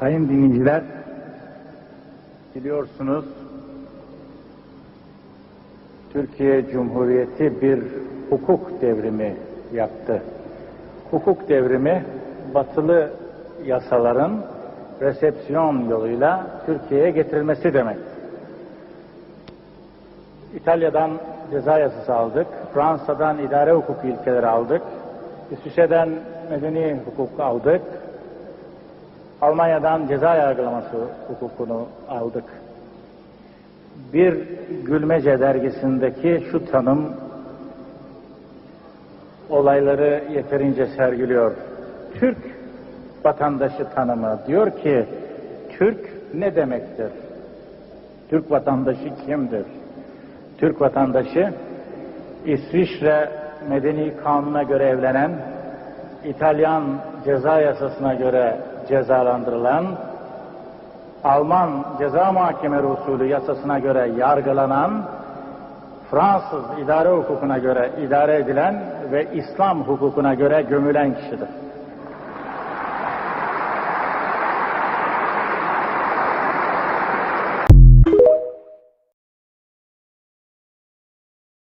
Sayın dinleyiciler, biliyorsunuz Türkiye Cumhuriyeti bir hukuk devrimi yaptı. Hukuk devrimi batılı yasaların resepsiyon yoluyla Türkiye'ye getirilmesi demek. İtalya'dan ceza yasası aldık, Fransa'dan idare hukuku ilkeleri aldık, İsviçre'den medeni hukuk aldık, Almanya'dan ceza yargılaması hukukunu aldık. Bir Gülmece dergisindeki şu tanım olayları yeterince sergiliyor. Türk vatandaşı tanımı diyor ki Türk ne demektir? Türk vatandaşı kimdir? Türk vatandaşı İsviçre Medeni Kanunu'na göre evlenen, İtalyan ceza yasasına göre cezalandırılan, Alman ceza mahkemeleri usulü yasasına göre yargılanan, Fransız idare hukukuna göre idare edilen ve İslam hukukuna göre gömülen kişidir.